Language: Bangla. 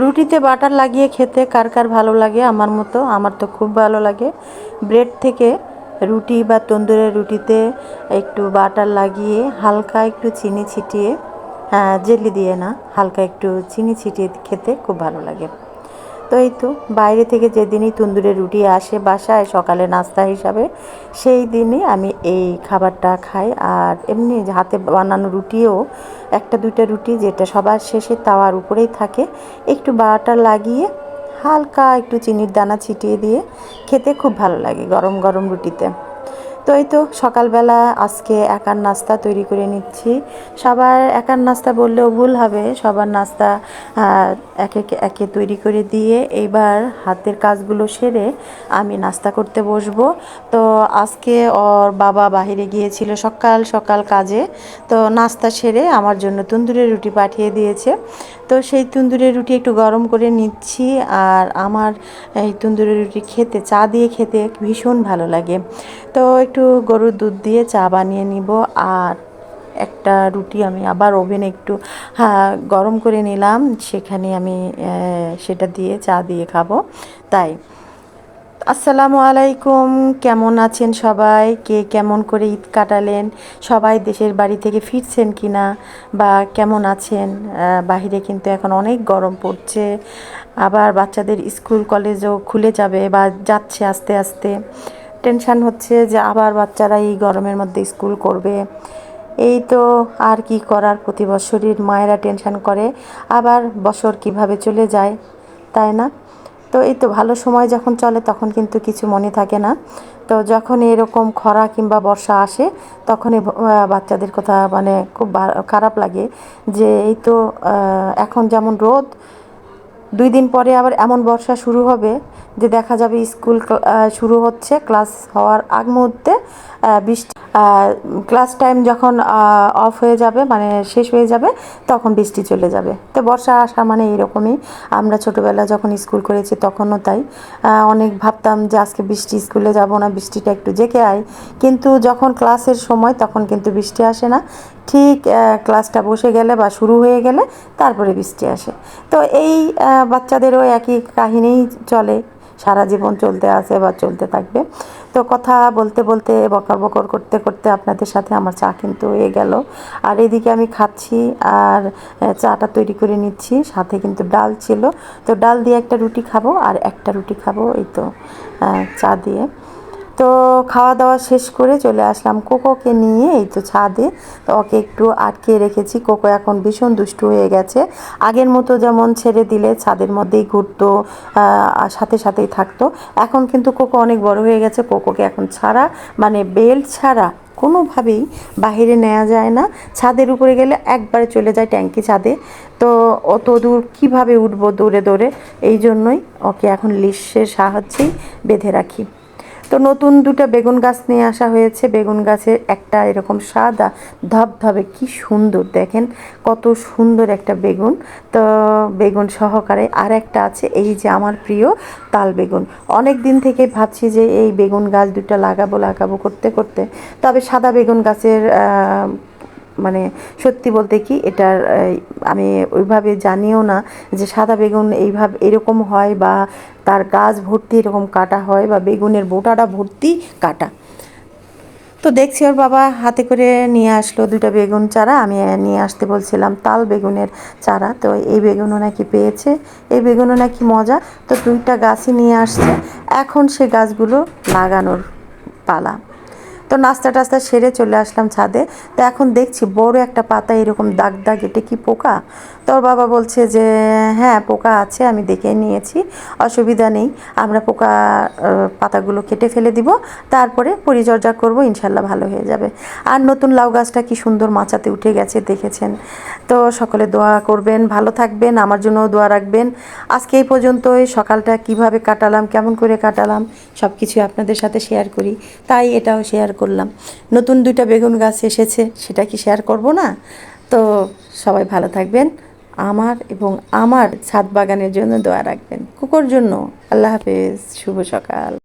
রুটিতে বাটার লাগিয়ে খেতে কার কার ভালো লাগে আমার মতো? আমার তো খুব ভালো লাগে। ব্রেড থেকে রুটি বা তন্দুরের রুটিতে একটু বাটার লাগিয়ে হালকা একটু চিনি ছিটিয়ে হ্যাঁ জেলি দিয়ে না, হালকা একটু চিনি ছিটিয়ে খেতে খুব ভালো লাগে। তো এই তো, বাইরে থেকে যেদিনই তুন্দুরে রুটি আসে বাসায় সকালে নাস্তা হিসাবে, সেই দিনই আমি এই খাবারটা খাই। আর এমনি হাতে বানানো রুটিও, একটা দুইটা রুটি যেটা সবার শেষে তাওয়ার উপরেই থাকে, একটু বাটার লাগিয়ে হালকা একটু চিনির দানা ছিটিয়ে দিয়ে খেতে খুব ভালো লাগে গরম গরম রুটিতে। তো এই তো সকালবেলা আজকে একার নাস্তা তৈরি করে নিচ্ছি। সবার একার নাস্তা বললেও ভুল হবে, সবার নাস্তা একে একে তৈরি করে দিয়ে এইবার হাতের কাজগুলো সেরে আমি নাস্তা করতে বসবো। তো আজকে ওর বাবা বাহিরে গিয়েছিল সকাল সকাল কাজে, তো নাস্তা সেরে আমার জন্য তন্দুরের রুটি পাঠিয়ে দিয়েছে। তো সেই তন্দুরের রুটি একটু গরম করে নিচ্ছি আর আমার এই তন্দুরের রুটি খেতে, চা দিয়ে খেতে ভীষণ ভালো লাগে। তো একটু গরুর দুধ দিয়ে চা বানিয়ে নিব আর একটা রুটি আমি আবার ওভেনে একটু গরম করে নিলাম, সেখানে আমি সেটা দিয়ে চা দিয়ে খাব, তাই। আসসালামু আলাইকুম। কেমন আছেন সবাই? কে কেমন করে ঈদ কাটালেন? সবাই দেশের বাড়ি থেকে ফিরছেন কি না বা কেমন আছেন? বাহিরে কিন্তু এখন অনেক গরম পড়ছে। আবার বাচ্চাদের স্কুল, কলেজও খুলে যাবে বা যাচ্ছে আস্তে আস্তে। টেনশান হচ্ছে যে আবার বাচ্চারা এই গরমের মধ্যে স্কুল করবে। এই তো আর কি করার প্রতি বছরই মায়েরা টেনশান করে। আবার বছর কীভাবে চলে যায়, তাই না? তো এই তো ভালো সময় যখন চলে তখন কিন্তু কিছু মনে থাকে না। তো যখন এরকম খরা কিংবা বর্ষা আসে, তখনই বাচ্চাদের কথা মানে খুব খারাপ লাগে যে এই তো এখন যেমন রোদ দুই দিন পরে আবার এমন বর্ষা শুরু হবে যে দেখা যাবে স্কুল শুরু হচ্ছে, ক্লাস হওয়ার আগ মুহূর্তে বৃষ্টি ক্লাস টাইম যখন অফ হয়ে যাবে মানে শেষ হয়ে যাবে, তখন বৃষ্টি চলে যাবে। তো বর্ষা আসা মানে এরকমই। আমরা ছোটোবেলা যখন স্কুল করেছি তখনও তাই। অনেক ভাবতাম যে আজকে বৃষ্টি, স্কুলে যাব না, বৃষ্টিটা একটু জেকে আয়। কিন্তু যখন ক্লাসের সময়, তখন কিন্তু বৃষ্টি আসে না। ঠিক ক্লাসটা বসে গেলে বা শুরু হয়ে গেলে তারপরে বৃষ্টি আসে। তো এই বাচ্চাদেরও একই কাহিনীই চলে, সারা জীবন চলতে আছে বা চলতে থাকবে। তো কথা বলতে বলতে, বকর বকর করতে করতে আপনাদের সাথে আমার চা কিন্তু হয়ে গেল। আর এদিকে আমি খাচ্ছি আর চাটা তৈরি করে নিচ্ছি, সাথে কিন্তু ডাল ছিল। তো ডাল দিয়ে একটা রুটি খাব আর একটা রুটি খাব এই তো চা দিয়ে। তো খাওয়া দাওয়া শেষ করে চলে আসলাম কোকোকে নিয়ে, এই তো ছাদে। তো ওকে একটু আটকে রেখেছি। কোকো এখন ভীষণ দুষ্টু হয়ে গেছে। আগের মতো যেমন ছেড়ে দিলে ছাদের মধ্যেই ঘুরতো সাথে সাথেই থাকতো। এখন কিন্তু কোকো অনেক বড় হয়ে গেছে। কোকোকে এখন ছাড়া মানে বেল্ট ছাড়া কোনোভাবেই বাহিরে নেওয়া যায় না। ছাদের উপরে গেলে একবারে চলে যায় ট্যাঙ্কি ছাদে। তো অত দূর কীভাবে উঠবো দৌড়ে দৌড়ে? এই জন্যই ওকে এখন লিশের সাহায্যেই বেঁধে রাখি। তো নতুন দুটা বেগুন গাছ নিয়ে আসা হয়েছে। বেগুন গাছের একটা এরকম সাদা ধবধবে, কি সুন্দর দেখেন, কত সুন্দর একটা বেগুন। তো বেগুন সহকারে আর একটা আছে, এই যে আমার প্রিয় তাল বেগুন। অনেক দিন থেকে ভাবছি যে এই বেগুন গাছ দুটা লাগাবো লাগাবো করতে করতে। তবে সাদা বেগুন গাছের মানে সত্যি বলতে কি এটার আমি ওইভাবে জানিও না যে সাদা বেগুন এইভাবে এরকম হয় বা তার গাছ ভর্তি এরকম কাটা হয় বা বেগুনের বোটাটা ভর্তি কাটা। তো দেখছি ওর বাবা হাতে করে নিয়ে আসলো দুটা বেগুন চারা, আমি নিয়ে আসতে বলছিলাম তাল বেগুনের চারা, তো এই বেগুনও নাকি পেয়েছে, এই বেগুনও নাকি মজা, তো দুইটা গাছই নিয়ে আসছে, এখন সে গাছগুলো লাগানোর পালা। তো নাস্তা টাস্তা সেরে চলে আসলাম ছাদে। তো এখন দেখছি বড় একটা পাতা এরকম দাগ দাগ, এটা কি পোকা? তোর বাবা বলছে যে হ্যাঁ পোকা আছে, আমি দেখে নিয়েছি, অসুবিধা নেই, আমরা পোকা পাতাগুলো কেটে ফেলে দিব, তারপরে পরিচর্যা করব, ইনশাল্লাহ ভালো হয়ে যাবে। আর নতুন লাউ গাছটা কি সুন্দর মাচাতে উঠে গেছে, দেখেছেন? তো সকলে দোয়া করবেন, ভালো থাকবেন, আমার জন্য দোয়া রাখবেন। আজকে এই পর্যন্তই, সকালটা কীভাবে কাটালাম, কেমন করে কাটালাম সব কিছু আপনাদের সাথে শেয়ার করি। তাই এটাও শেয়ার করলাম। নতুন দুইটা বেগুন গাছ এসেছে, সেটা কি শেয়ার করব না? তো সবাই ভালো থাকবেন, আমার এবং আমার ছাদ বাগানের জন্য দোয়া রাখবেন। কুকুর জন্য। আল্লাহ হাফেজ, শুভ সকাল।